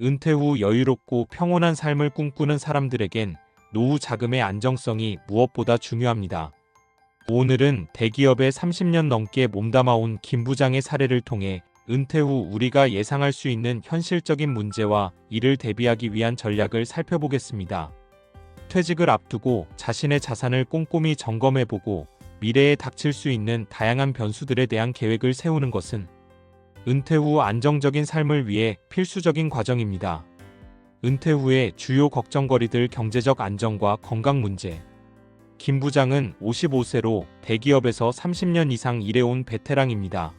은퇴 후 여유롭고 평온한 삶을 꿈꾸는 사람들에겐 노후 자금의 안정성이 무엇보다 중요합니다. 오늘은 대기업에 30년 넘게 몸담아온 김 부장의 사례를 통해 은퇴 후 우리가 예상할 수 있는 현실적인 문제와 이를 대비하기 위한 전략을 살펴보겠습니다. 퇴직을 앞두고 자신의 자산을 꼼꼼히 점검해보고 미래에 닥칠 수 있는 다양한 변수들에 대한 계획을 세우는 것은 은퇴 후 안정적인 삶을 위해 필수적인 과정입니다. 은퇴 후의 주요 걱정거리들 경제적 안정과 건강 문제. 김 부장은 55세로 대기업에서 30년 이상 일해온 베테랑입니다.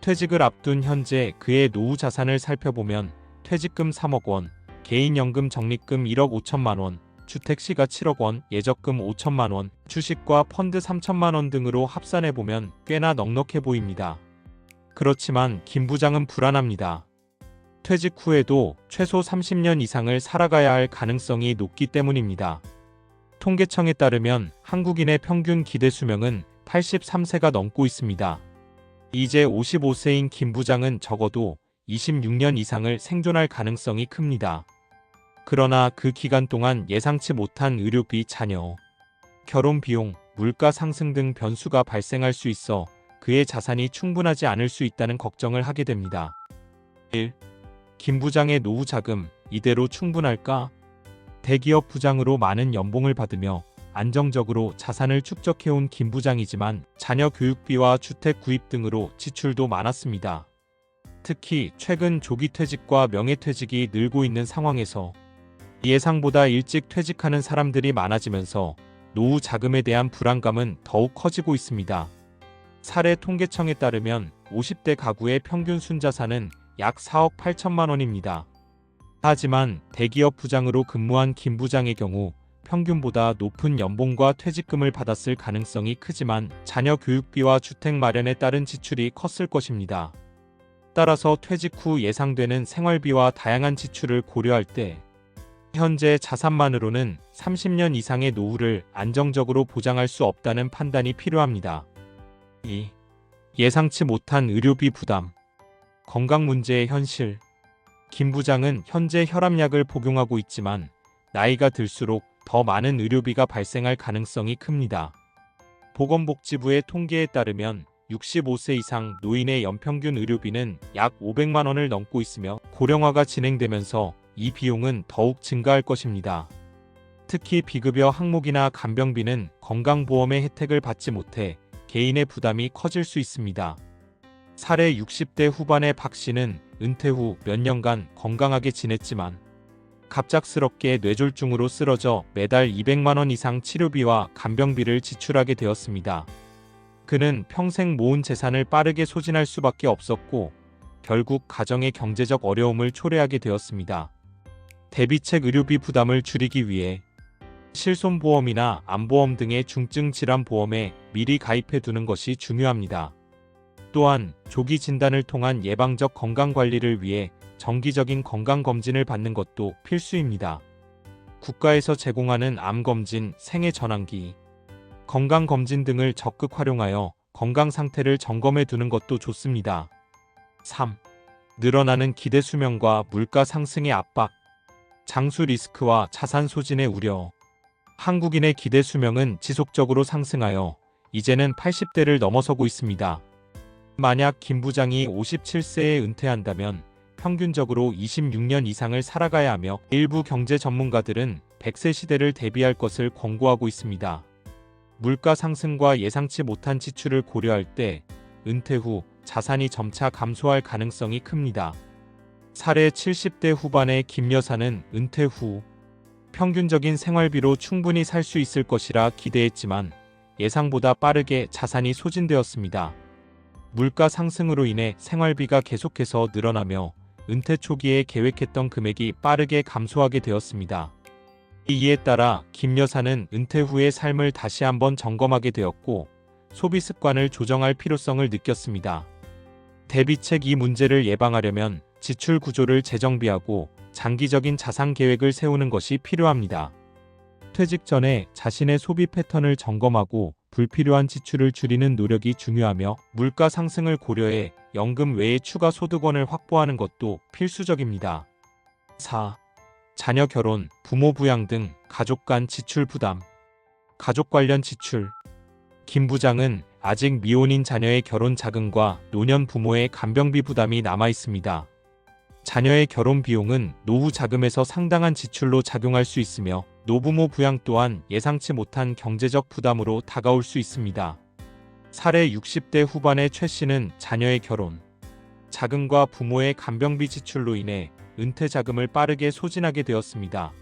퇴직을 앞둔 현재 그의 노후 자산을 살펴보면 퇴직금 3억 원, 개인연금 적립금 1억 5천만 원, 주택시가 7억 원, 예적금 5천만 원, 주식과 펀드 3천만 원 등으로 합산해 보면 꽤나 넉넉해 보입니다. 그렇지만 김 부장은 불안합니다. 퇴직 후에도 최소 30년 이상을 살아가야 할 가능성이 높기 때문입니다. 통계청에 따르면 한국인의 평균 기대 수명은 83세가 넘고 있습니다. 이제 55세인 김 부장은 적어도 26년 이상을 생존할 가능성이 큽니다. 그러나 그 기간 동안 예상치 못한 의료비 자녀, 결혼 비용, 물가 상승 등 변수가 발생할 수 있어 그의 자산이 충분하지 않을 수 있다는 걱정을 하게 됩니다. 1. 김 부장의 노후 자금 이대로 충분할까? 대기업 부장으로 많은 연봉을 받으며 안정적으로 자산을 축적해온 김 부장이지만 자녀 교육비와 주택 구입 등으로 지출도 많았습니다. 특히 최근 조기 퇴직과 명예퇴직이 늘고 있는 상황에서 예상보다 일찍 퇴직하는 사람들이 많아지면서 노후 자금에 대한 불안감은 더욱 커지고 있습니다. 사례 통계청에 따르면 50대 가구의 평균 순자산은 약 4억 8천만 원입니다. 하지만 대기업 부장으로 근무한 김 부장의 경우 평균보다 높은 연봉과 퇴직금을 받았을 가능성이 크지만 자녀 교육비와 주택 마련에 따른 지출이 컸을 것입니다. 따라서 퇴직 후 예상되는 생활비와 다양한 지출을 고려할 때 현재 자산만으로는 30년 이상의 노후를 안정적으로 보장할 수 없다는 판단이 필요합니다. 2. 예상치 못한 의료비 부담. 건강 문제의 현실. 김 부장은 현재 혈압약을 복용하고 있지만 나이가 들수록 더 많은 의료비가 발생할 가능성이 큽니다. 보건복지부의 통계에 따르면 65세 이상 노인의 연평균 의료비는 약 500만 원을 넘고 있으며 고령화가 진행되면서 이 비용은 더욱 증가할 것입니다. 특히 비급여 항목이나 간병비는 건강보험의 혜택을 받지 못해 개인의 부담이 커질 수 있습니다. 사례 60대 후반의 박 씨는 은퇴 후 몇 년간 건강하게 지냈지만 갑작스럽게 뇌졸중으로 쓰러져 매달 200만 원 이상 치료비와 간병비를 지출하게 되었습니다. 그는 평생 모은 재산을 빠르게 소진할 수밖에 없었고 결국 가정의 경제적 어려움을 초래하게 되었습니다. 대비책 의료비 부담을 줄이기 위해 실손보험이나 암보험 등의 중증 질환 보험에 미리 가입해 두는 것이 중요합니다. 또한 조기 진단을 통한 예방적 건강 관리를 위해 정기적인 건강 검진을 받는 것도 필수입니다. 국가에서 제공하는 암 검진, 생애 전환기, 건강 검진 등을 적극 활용하여 건강 상태를 점검해 두는 것도 좋습니다. 3. 늘어나는 기대 수명과 물가 상승의 압박, 장수 리스크와 자산 소진의 우려. 한국인의 기대 수명은 지속적으로 상승하여 이제는 80대를 넘어서고 있습니다. 만약 김 부장이 57세에 은퇴한다면 평균적으로 26년 이상을 살아가야 하며 일부 경제 전문가들은 100세 시대를 대비할 것을 권고하고 있습니다. 물가 상승과 예상치 못한 지출을 고려할 때 은퇴 후 자산이 점차 감소할 가능성이 큽니다. 사례 70대 후반의 김 여사는 은퇴 후 평균적인 생활비로 충분히 살 수 있을 것이라 기대했지만 예상보다 빠르게 자산이 소진되었습니다. 물가 상승으로 인해 생활비가 계속해서 늘어나며 은퇴 초기에 계획했던 금액이 빠르게 감소하게 되었습니다. 이에 따라 김 여사는 은퇴 후의 삶을 다시 한번 점검하게 되었고 소비 습관을 조정할 필요성을 느꼈습니다. 대비책 이 문제를 예방하려면 지출 구조를 재정비하고 장기적인 자산 계획을 세우는 것이 필요합니다. 퇴직 전에 자신의 소비 패턴을 점검하고 불필요한 지출을 줄이는 노력이 중요하며 물가 상승을 고려해 연금 외에 추가 소득원을 확보하는 것도 필수적입니다. 4. 자녀 결혼, 부모 부양 등 가족 간 지출 부담. 가족 관련 지출. 김 부장은 아직 미혼인 자녀의 결혼 자금과 노년 부모의 간병비 부담이 남아 있습니다. 자녀의 결혼 비용은 노후 자금에서 상당한 지출로 작용할 수 있으며 노부모 부양 또한 예상치 못한 경제적 부담으로 다가올 수 있습니다. 사례 60대 후반의 최 씨는 자녀의 결혼, 자금과 부모의 간병비 지출로 인해 은퇴 자금을 빠르게 소진하게 되었습니다.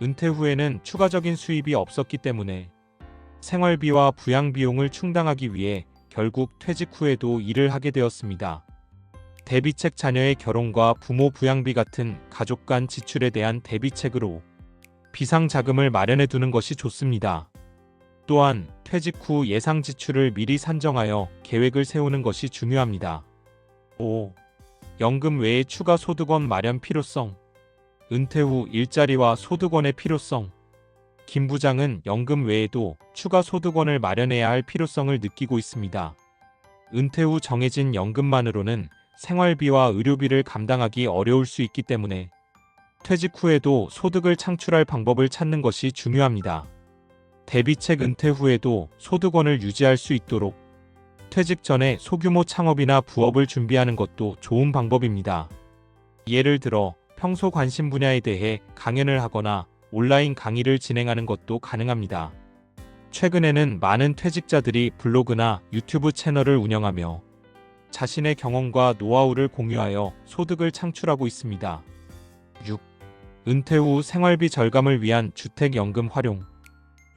은퇴 후에는 추가적인 수입이 없었기 때문에 생활비와 부양 비용을 충당하기 위해 결국 퇴직 후에도 일을 하게 되었습니다. 대비책 자녀의 결혼과 부모 부양비 같은 가족 간 지출에 대한 대비책으로 비상 자금을 마련해 두는 것이 좋습니다. 또한 퇴직 후 예상 지출을 미리 산정하여 계획을 세우는 것이 중요합니다. 5. 연금 외에 추가 소득원 마련 필요성. 은퇴 후 일자리와 소득원의 필요성. 김 부장은 연금 외에도 추가 소득원을 마련해야 할 필요성을 느끼고 있습니다. 은퇴 후 정해진 연금만으로는 생활비와 의료비를 감당하기 어려울 수 있기 때문에 퇴직 후에도 소득을 창출할 방법을 찾는 것이 중요합니다. 대비책 은퇴 후에도 소득원을 유지할 수 있도록 퇴직 전에 소규모 창업이나 부업을 준비하는 것도 좋은 방법입니다. 예를 들어 평소 관심 분야에 대해 강연을 하거나 온라인 강의를 진행하는 것도 가능합니다. 최근에는 많은 퇴직자들이 블로그나 유튜브 채널을 운영하며 자신의 경험과 노하우를 공유하여 소득을 창출하고 있습니다. 6. 은퇴 후 생활비 절감을 위한 주택연금 활용.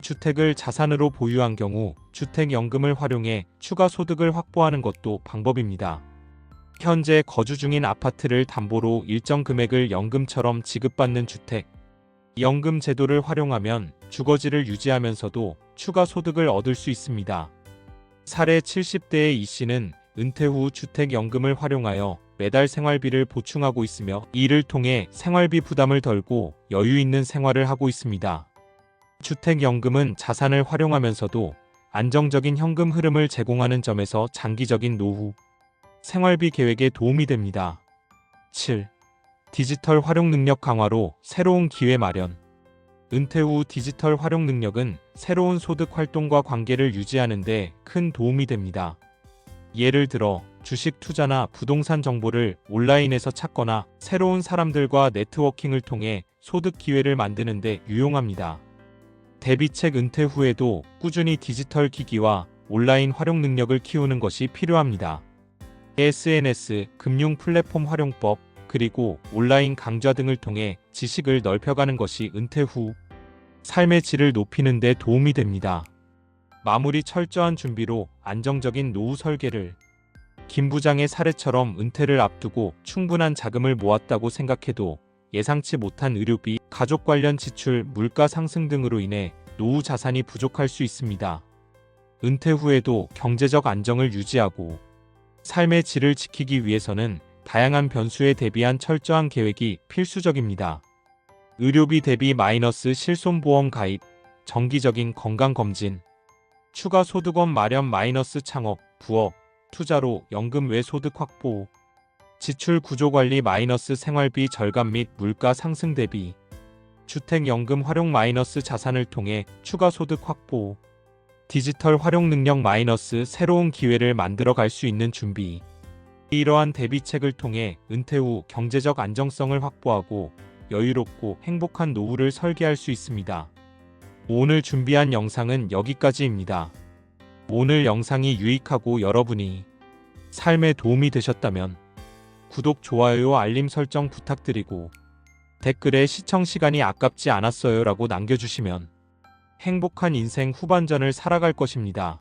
주택을 자산으로 보유한 경우 주택연금을 활용해 추가 소득을 확보하는 것도 방법입니다. 현재 거주 중인 아파트를 담보로 일정 금액을 연금처럼 지급받는 주택, 연금 제도를 활용하면 주거지를 유지하면서도 추가 소득을 얻을 수 있습니다. 사례 70대의 이 씨는 은퇴 후 주택연금을 활용하여 매달 생활비를 보충하고 있으며 이를 통해 생활비 부담을 덜고 여유 있는 생활을 하고 있습니다. 주택연금은 자산을 활용하면서도 안정적인 현금 흐름을 제공하는 점에서 장기적인 노후, 생활비 계획에 도움이 됩니다. 7. 디지털 활용 능력 강화로 새로운 기회 마련. 은퇴 후 디지털 활용 능력은 새로운 소득 활동과 관계를 유지하는 데 큰 도움이 됩니다. 예를 들어 주식 투자나 부동산 정보를 온라인에서 찾거나 새로운 사람들과 네트워킹을 통해 소득 기회를 만드는 데 유용합니다. 대비책 은퇴 후에도 꾸준히 디지털 기기와 온라인 활용 능력을 키우는 것이 필요합니다. SNS, 금융 플랫폼 활용법, 그리고 온라인 강좌 등을 통해 지식을 넓혀가는 것이 은퇴 후 삶의 질을 높이는 데 도움이 됩니다. 마무리 철저한 준비로 안정적인 노후 설계를 김 부장의 사례처럼 은퇴를 앞두고 충분한 자금을 모았다고 생각해도 예상치 못한 의료비, 가족 관련 지출, 물가 상승 등으로 인해 노후 자산이 부족할 수 있습니다. 은퇴 후에도 경제적 안정을 유지하고 삶의 질을 지키기 위해서는 다양한 변수에 대비한 철저한 계획이 필수적입니다. 의료비 대비 마이너스 실손보험 가입, 정기적인 건강검진, 추가 소득원 마련 마이너스 창업, 부업, 투자로 연금 외 소득 확보, 지출 구조 관리 마이너스 생활비 절감 및 물가 상승 대비, 주택연금 활용 마이너스 자산을 통해 추가 소득 확보, 디지털 활용 능력 마이너스 새로운 기회를 만들어 갈 수 있는 준비. 이러한 대비책을 통해 은퇴 후 경제적 안정성을 확보하고 여유롭고 행복한 노후를 설계할 수 있습니다. 오늘 준비한 영상은 여기까지입니다. 오늘 영상이 유익하고 여러분이 삶에 도움이 되셨다면 구독, 좋아요, 알림 설정 부탁드리고 댓글에 시청 시간이 아깝지 않았어요 라고 남겨주시면 행복한 인생 후반전을 살아갈 것입니다.